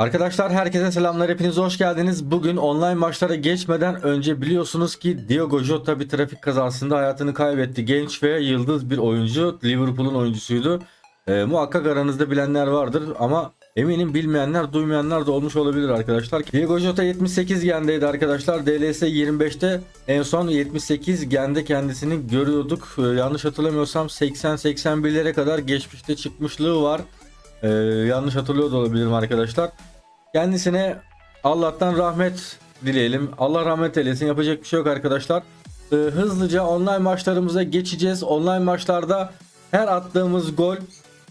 Arkadaşlar herkese selamlar hepiniz hoş geldiniz. Bugün online maçlara geçmeden önce biliyorsunuz ki Diogo Jota bir trafik kazasında hayatını kaybetti. Genç ve yıldız bir oyuncu Liverpool'un oyuncusuydu. Ee, muhakkak aranızda bilenler vardır ama eminim bilmeyenler duymayanlar da olmuş olabilir arkadaşlar. Diogo Jota 78 gendeydi arkadaşlar. DLS 25'te en son 78 gende kendisini görüyorduk. Ee, yanlış hatırlamıyorsam 80-81'lere kadar geçmişte çıkmışlığı var. Ee, yanlış hatırlıyor da olabilirim arkadaşlar. Kendisine Allah'tan rahmet dileyelim. Allah rahmet eylesin. Yapacak bir şey yok arkadaşlar. Ee, hızlıca online maçlarımıza geçeceğiz. Online maçlarda her attığımız gol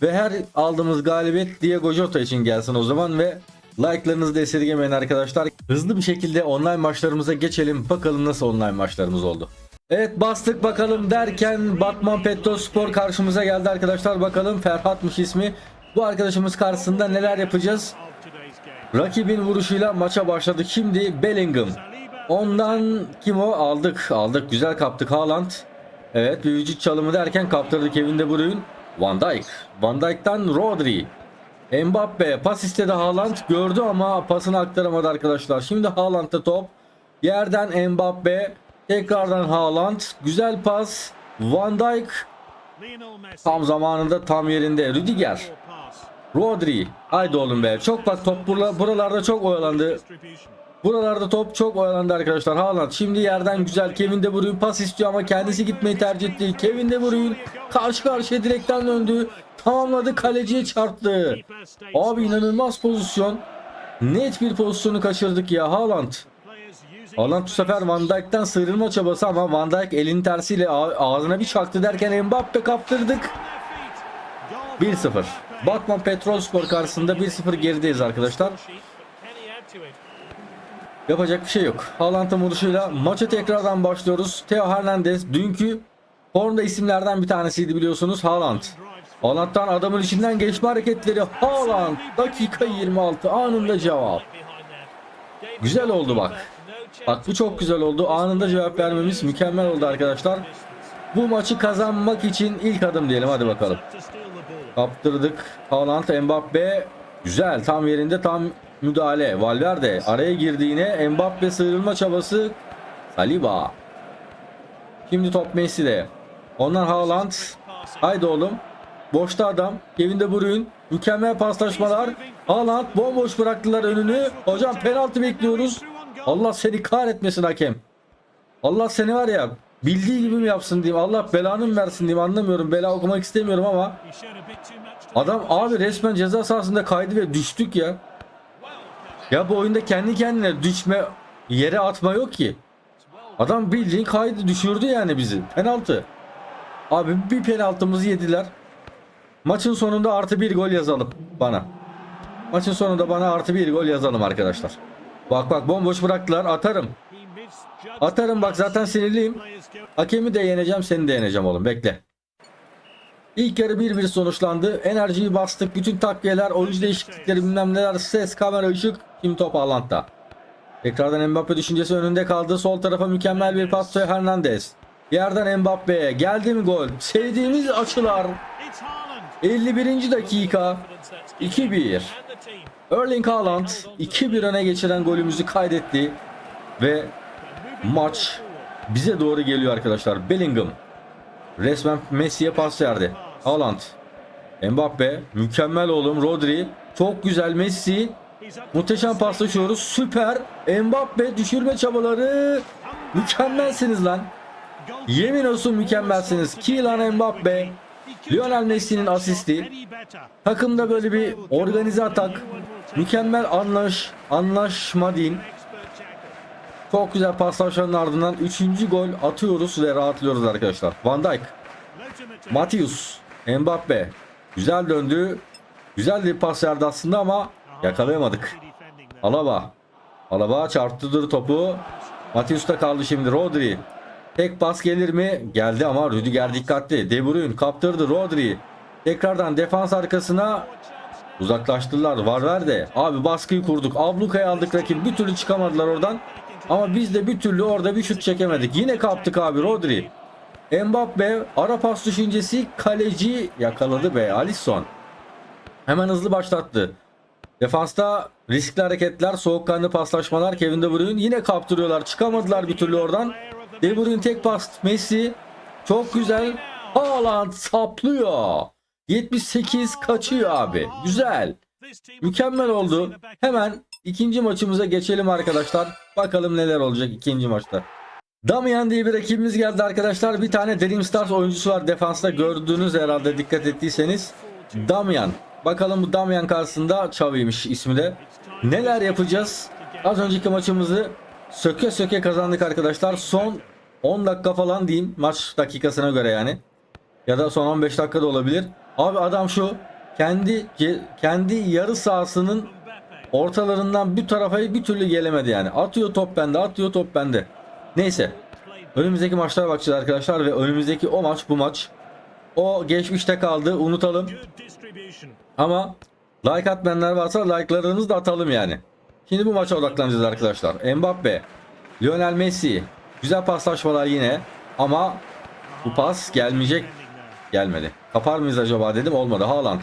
ve her aldığımız galibiyet Diego Jota için gelsin o zaman ve like'larınızı da esirgemeyin arkadaşlar. Hızlı bir şekilde online maçlarımıza geçelim. Bakalım nasıl online maçlarımız oldu. Evet bastık bakalım derken Batman Petrol Spor karşımıza geldi arkadaşlar. Bakalım Ferhat'mış ismi. Bu arkadaşımız karşısında neler yapacağız? Rakibin vuruşuyla maça başladık. Şimdi Bellingham. Ondan kim o? Aldık. Aldık. Güzel kaptık. Haaland. Evet bir vücut çalımı derken kaptırdık Kevin De Bruyne. Van Dijk. Van Dijk'tan Rodri. Mbappe pas istedi Haaland gördü ama pasını aktaramadı arkadaşlar. Şimdi Haaland'da top. Yerden Mbappe. Tekrardan Haaland. Güzel pas. Van Dijk. Tam zamanında tam yerinde. Rüdiger. Rodri. Haydi oğlum be. Çok bak top burla- buralarda çok oyalandı. Buralarda top çok oyalandı arkadaşlar. Haaland şimdi yerden güzel Kevin De Bruyne pas istiyor ama kendisi gitmeyi tercih etti. Kevin De Bruyne karşı karşıya direkten döndü. Tamamladı kaleciye çarptı. Abi inanılmaz pozisyon. Net bir pozisyonu kaçırdık ya Haaland. Haaland bu sefer Van Dijk'ten sıyrılma çabası ama Van Dijk elinin tersiyle ağ- ağzına bir çaktı derken Mbappe kaptırdık. 1-0. Batman Petrol Spor karşısında 1-0 gerideyiz arkadaşlar. Yapacak bir şey yok. Haaland'ın vuruşuyla maça tekrardan başlıyoruz. Theo Hernandez dünkü formda isimlerden bir tanesiydi biliyorsunuz Haaland. Haaland'dan adamın içinden geçme hareketleri Haaland dakika 26 anında cevap. Güzel oldu bak. Bak bu çok güzel oldu. Anında cevap vermemiz mükemmel oldu arkadaşlar. Bu maçı kazanmak için ilk adım diyelim hadi bakalım. Kaptırdık. Haaland Mbappe güzel tam yerinde tam müdahale. Valverde araya girdi yine. Mbappe sıyrılma çabası. Saliba. Şimdi top Messi'de. Ondan Haaland. Haydi oğlum. Boşta adam. Kevin De Bruyne. Mükemmel paslaşmalar. Haaland bomboş bıraktılar önünü. Hocam penaltı bekliyoruz. Allah seni kahretmesin hakem. Allah seni var ya bildiği gibi mi yapsın diyeyim. Allah belanı mı versin diyeyim anlamıyorum. Bela okumak istemiyorum ama adam abi resmen ceza sahasında kaydı ve düştük ya. Ya bu oyunda kendi kendine düşme yere atma yok ki. Adam bildiğin kaydı düşürdü yani bizi. Penaltı. Abi bir penaltımızı yediler. Maçın sonunda artı bir gol yazalım bana. Maçın sonunda bana artı bir gol yazalım arkadaşlar. Bak bak bomboş bıraktılar atarım. Atarım bak zaten sinirliyim. Hakemi de yeneceğim seni de yeneceğim oğlum bekle. İlk yarı 1-1 sonuçlandı. Enerjiyi bastık. Bütün takviyeler, oyuncu değişiklikleri bilmem neler. Ses, kamera, ışık. Kim top Haaland'da. Tekrardan Mbappe düşüncesi önünde kaldı. Sol tarafa mükemmel bir pas Theo Hernandez. Yerden Mbappe'ye. Geldi mi gol? Sevdiğimiz açılar. 51. dakika. 2-1. Erling Haaland 2-1 öne geçiren golümüzü kaydetti. Ve maç bize doğru geliyor arkadaşlar. Bellingham resmen Messi'ye pas verdi. Haaland, Mbappe, mükemmel oğlum Rodri, çok güzel Messi. Muhteşem paslaşıyoruz. Süper. Mbappe düşürme çabaları. Mükemmelsiniz lan. Yemin olsun mükemmelsiniz. Kylian Mbappe, Lionel Messi'nin asisti. Takımda böyle bir organize atak. Mükemmel anlaş, anlaşma diyeyim. Çok güzel paslaşmanın ardından 3. gol atıyoruz ve rahatlıyoruz arkadaşlar. Van Dijk, Matius, Mbappe. Güzel döndü. Güzel bir pas verdi aslında ama yakalayamadık. Alaba. Alaba çarptırdı topu. Matius'ta kaldı şimdi Rodri. Tek pas gelir mi? Geldi ama Rüdiger dikkatli. De Bruyne kaptırdı Rodri. Tekrardan defans arkasına uzaklaştılar. Valverde. Abi baskıyı kurduk. Abluka'ya aldık rakip. Bir türlü çıkamadılar oradan. Ama biz de bir türlü orada bir şut çekemedik. Yine kaptık abi Rodri. Mbappe ara pas düşüncesi kaleci yakaladı be Alisson. Hemen hızlı başlattı. Defansta Riskli hareketler, soğukkanlı paslaşmalar. Kevin De Bruyne yine kaptırıyorlar. Çıkamadılar bir türlü oradan. De Bruyne tek pas. Messi çok güzel. Haaland saplıyor. 78 kaçıyor abi. Güzel. Mükemmel oldu. Hemen ikinci maçımıza geçelim arkadaşlar. Bakalım neler olacak ikinci maçta. Damian diye bir rakibimiz geldi arkadaşlar. Bir tane Dream Stars oyuncusu var defansta gördüğünüz herhalde dikkat ettiyseniz. Damian. Bakalım bu Damian karşısında Xavi'ymiş ismi de. Neler yapacağız? Az önceki maçımızı söke söke kazandık arkadaşlar. Son 10 dakika falan diyeyim maç dakikasına göre yani. Ya da son 15 dakika da olabilir. Abi adam şu kendi kendi yarı sahasının ortalarından bir tarafa bir türlü gelemedi yani. Atıyor top bende, atıyor top bende. Neyse. Önümüzdeki maçlara bakacağız arkadaşlar ve önümüzdeki o maç bu maç. O geçmişte kaldı unutalım. Ama like atmayanlar varsa like'larınızı da atalım yani. Şimdi bu maça odaklanacağız arkadaşlar. Mbappe, Lionel Messi. Güzel paslaşmalar yine. Ama bu pas gelmeyecek. Gelmedi. Kapar mıyız acaba dedim olmadı. Haaland.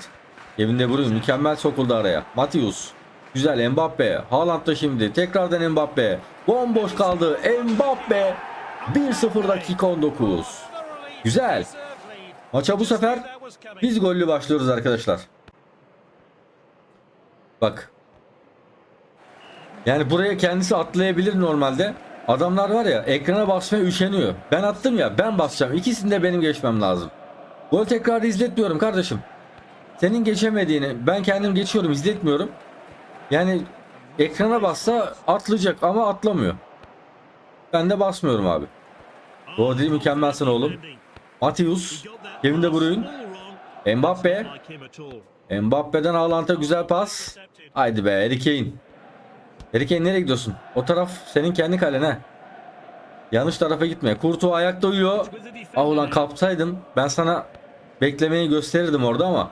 Kevin De Bruyne mükemmel sokuldu araya. Matius. Güzel Mbappe. Haaland da şimdi. Tekrardan Mbappe. Bomboş kaldı. Mbappe. 1-0 dakika 19. Güzel. Maça bu sefer biz gollü başlıyoruz arkadaşlar. Bak. Yani buraya kendisi atlayabilir normalde. Adamlar var ya ekrana basmaya üşeniyor. Ben attım ya ben basacağım. İkisini de benim geçmem lazım. Gol tekrarı izletmiyorum kardeşim. Senin geçemediğini ben kendim geçiyorum izletmiyorum. Yani ekrana bassa atlayacak ama atlamıyor. Ben de basmıyorum abi. Rodri mükemmelsin oğlum. Matius, Kevin De Bruyne, Mbappe. Mbappe'den Haaland'a güzel pas. Haydi be Harry Kane. Harry Kane nereye gidiyorsun? O taraf senin kendi kalen ha. Yanlış tarafa gitme. Kurtu ayakta uyuyor. Ah ulan kapsaydım. Ben sana beklemeyi gösterirdim orada ama.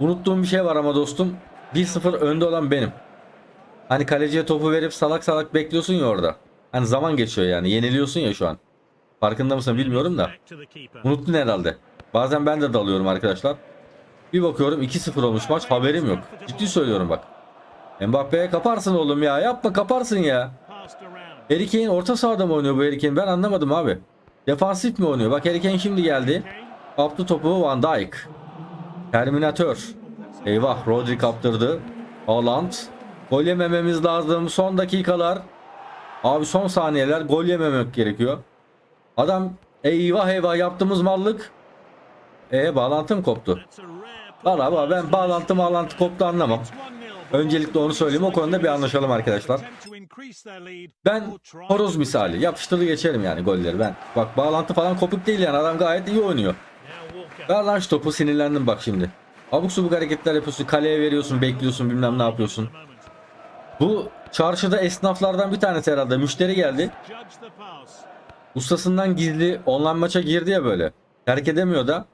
Unuttuğum bir şey var ama dostum. 1-0 önde olan benim. Hani kaleciye topu verip salak salak bekliyorsun ya orada. Hani zaman geçiyor yani. Yeniliyorsun ya şu an. Farkında mısın bilmiyorum da. Unuttun herhalde. Bazen ben de dalıyorum arkadaşlar. Bir bakıyorum 2-0 olmuş maç haberim yok. Ciddi söylüyorum bak. Mbappe'ye kaparsın oğlum ya. Yapma kaparsın ya. Harry Kane orta sahada mı oynuyor bu Harry Kane? Ben anlamadım abi. Defansif mi oynuyor? Bak Harry Kane şimdi geldi. Kaptı topu Van Dijk. Terminator. Eyvah Rodri kaptırdı. Haaland. Gol yemememiz lazım. Son dakikalar. Abi son saniyeler gol yememek gerekiyor. Adam eyvah eyvah yaptığımız mallık. E bağlantım koptu. Valla ben bağlantı bağlantı koptu anlamam. Öncelikle onu söyleyeyim o konuda bir anlaşalım arkadaşlar. Ben horoz misali yapıştırdı geçerim yani golleri ben. Bak bağlantı falan kopuk değil yani adam gayet iyi oynuyor. Ver lan topu sinirlendim bak şimdi. Abuk subuk hareketler yapıyorsun kaleye veriyorsun bekliyorsun bilmem ne yapıyorsun. Bu çarşıda esnaflardan bir tanesi herhalde müşteri geldi. Ustasından gizli online maça girdi ya böyle. Terk edemiyor da.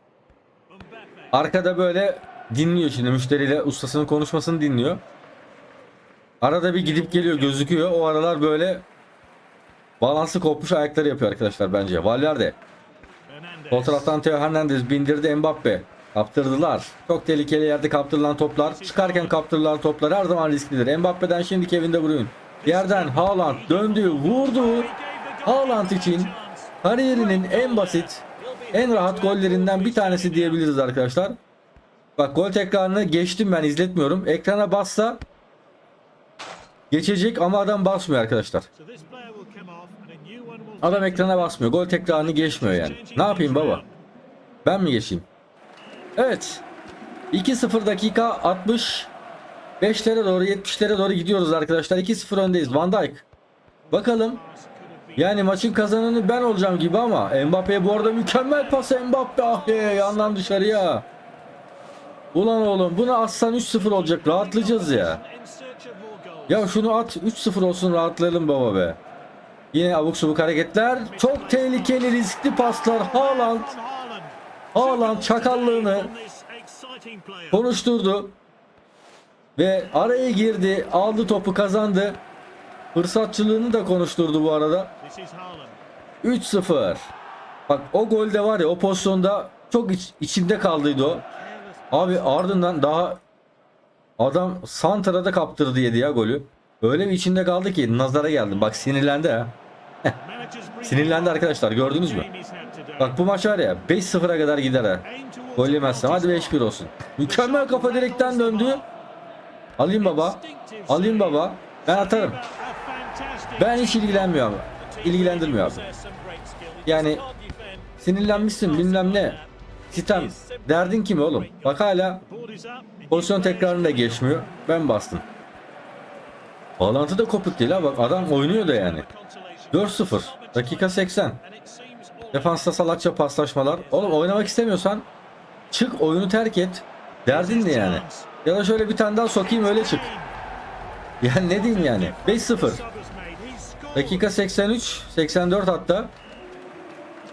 Arkada böyle dinliyor şimdi müşteriyle ustasının konuşmasını dinliyor. Arada bir gidip geliyor gözüküyor. O aralar böyle balansı kopmuş ayakları yapıyor arkadaşlar bence. Valverde. Sol taraftan Theo Hernandez bindirdi Mbappe. Kaptırdılar. Çok tehlikeli yerde kaptırılan toplar. Çıkarken kaptırılan toplar her zaman risklidir. Mbappe'den şimdi Kevin De Bruyne. Yerden Haaland döndü, vurdu. Haaland için kariyerinin en basit, en rahat gollerinden bir tanesi diyebiliriz arkadaşlar. Bak gol tekrarını geçtim ben izletmiyorum. Ekrana bassa geçecek ama adam basmıyor arkadaşlar. Adam ekrana basmıyor. Gol tekrarını geçmiyor yani. Ne yapayım baba? Ben mi geçeyim? Evet. 2-0 dakika 60 5'lere doğru 70'lere doğru gidiyoruz arkadaşlar. 2-0 öndeyiz. Van Dijk. Bakalım. Yani maçın kazananı ben olacağım gibi ama Mbappe'ye bu arada mükemmel pas Mbappe ah ye yandan dışarıya. Ulan oğlum bunu atsan 3-0 olacak rahatlayacağız ya. Ya şunu at 3-0 olsun rahatlayalım baba be. Yine abuk subuk hareketler. Çok tehlikeli riskli paslar. Haaland. Haaland çakallığını konuşturdu. Ve araya girdi. Aldı topu kazandı. Fırsatçılığını da konuşturdu bu arada. 3-0. Bak o golde var ya o pozisyonda çok iç, içimde kaldıydı o. Abi ardından daha Adam Santra'da kaptırdı yedi ya golü. Öyle bir içinde kaldı ki nazara geldim. Bak sinirlendi ha. Sinirlendi arkadaşlar gördünüz mü? Bak bu maç var ya 5-0'a kadar gider ha. Gol yemezsem hadi 5-1 olsun. Mükemmel kafa direkten döndü. Alayım baba. Alayım baba. Ben atarım. Ben hiç ilgilenmiyorum. İlgilendirmiyor abi. Yani sinirlenmişsin bilmem ne. Sitem. Derdin kim oğlum? Bak hala pozisyon tekrarını da geçmiyor. Ben bastım. Bağlantı da kopuk değil ha bak adam oynuyor da yani. 4-0. Dakika 80. Defansta salakça paslaşmalar. Oğlum oynamak istemiyorsan çık oyunu terk et. Derdin ne yani? Ya da şöyle bir tane daha sokayım öyle çık. Yani ne diyeyim yani? 5-0. Dakika 83, 84 hatta.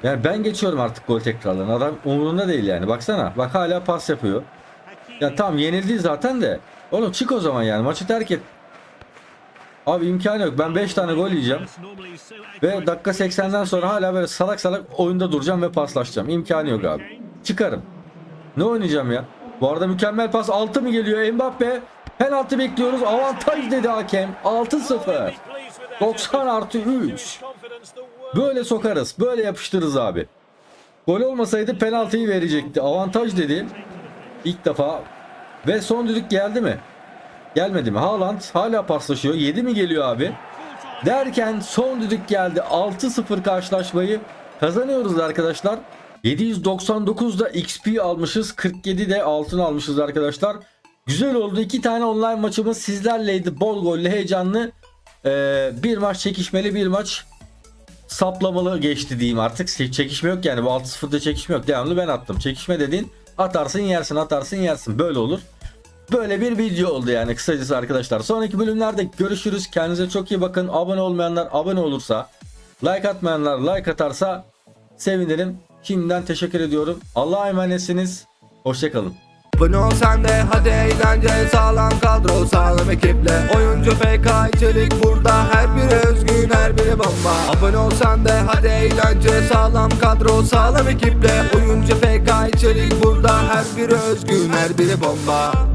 Yani ben geçiyorum artık gol tekrarlarını. Adam umurunda değil yani. Baksana. Bak hala pas yapıyor. Ya tamam yenildi zaten de. Oğlum çık o zaman yani. Maçı terk et. Abi imkanı yok. Ben 5 tane gol yiyeceğim. Ve dakika 80'den sonra hala böyle salak salak oyunda duracağım ve paslaşacağım. İmkanı yok abi. Çıkarım. Ne oynayacağım ya? Bu arada mükemmel pas 6 mı geliyor? Mbappe penaltı bekliyoruz. Avantaj dedi hakem. 6-0. 90 artı 3. Böyle sokarız. Böyle yapıştırırız abi. Gol olmasaydı penaltıyı verecekti. Avantaj dedi. İlk defa. Ve son düdük geldi mi? Gelmedi mi? Haaland hala paslaşıyor. 7 mi geliyor abi? Derken son düdük geldi. 6-0 karşılaşmayı kazanıyoruz arkadaşlar. 799'da XP almışız. 47'de altın almışız arkadaşlar. Güzel oldu. İki tane online maçımız sizlerleydi. Bol gollü, heyecanlı. Ee, bir maç çekişmeli, bir maç saplamalı geçti diyeyim artık. Çekişme yok yani. Bu 6-0'da çekişme yok. Devamlı ben attım. Çekişme dediğin atarsın yersin, atarsın yersin. Böyle olur. Böyle bir video oldu yani kısacası arkadaşlar. Sonraki bölümlerde görüşürüz. Kendinize çok iyi bakın. Abone olmayanlar abone olursa, like atmayanlar like atarsa sevinirim. Şimdiden teşekkür ediyorum. Allah'a emanetsiniz. Hoşçakalın. Abone ol sen de hadi eğlence Sağlam kadro sağlam ekiple Oyuncu FK içerik burada Her biri özgün her biri bomba Abone ol sen de hadi eğlence Sağlam kadro sağlam ekiple Oyuncu FK içerik burada Her biri özgün her biri bomba